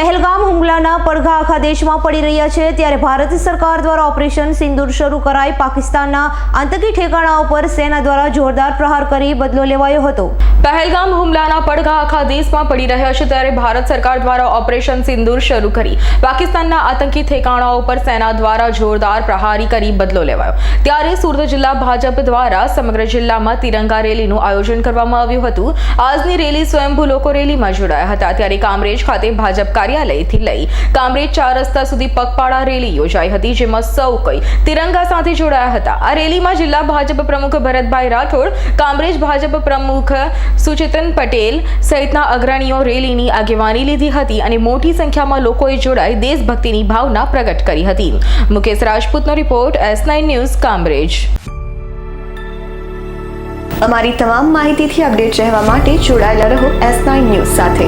પહેલગામ હુમલાના પડઘા આખા દેશમાં પડી રહ્યા છે. ત્યારે ભારત સરકાર દ્વારા ઓપરેશન સિંદૂર શરૂ કરાઈ પાકિસ્તાનના આતંકી ઠેકાણાઓ પર સેના દ્વારા જોરદાર પ્રહાર કરી બદલો લેવાયો હતો. પહેલગામ હુમલાના પડઘા આખા દેશમાં પડી રહ્યા છે ત્યારે ભારત સરકાર દ્વારા ઓપરેશન સિંદૂર શરૂ કરી પાકિસ્તાનના આતંકી ઠેકાણાઓ પર સેના દ્વારા જોરદાર પ્રહારી કરી બદલો લેવાયો. ત્યારે સુરત જિલ્લા ભાજપ દ્વારા સમગ્ર જિલ્લામાં તિરંગા રેલીનું આયોજન કરવામાં આવ્યું હતું. આજની રેલી સ્વયંભૂ લોકો રેલીમાં જોડાયા હતા. ત્યારે કામરેજ ખાતે ભાજપ કાર્યાલયથી લઈ કામરેજ ચાર રસ્તા સુધી પગપાળા રેલી યોજાઈ હતી, જેમાં સૌ કઈ તિરંગા સાથે જોડાયા હતા. આ રેલીમાં જિલ્લા ભાજપ પ્રમુખ ભરતભાઈ રાઠોડ, કામરેજ ભાજપ પ્રમુખ સુચેતન પટેલ સહિતના અગ્રણીઓ રેલીની આગેવાની લીધી હતી અને મોટી સંખ્યામાં લોકોએ જોડાઈ દેશભક્તિની ભાવના પ્રગટ કરી હતી. Mukesh રાજપૂતનો report S nine news Kamrej. અમારી તમામ માહિતીથી અપડેટ રહેવા માટે જોડાયેલા રહો એસ નાઇન ન્યૂઝ સાથે.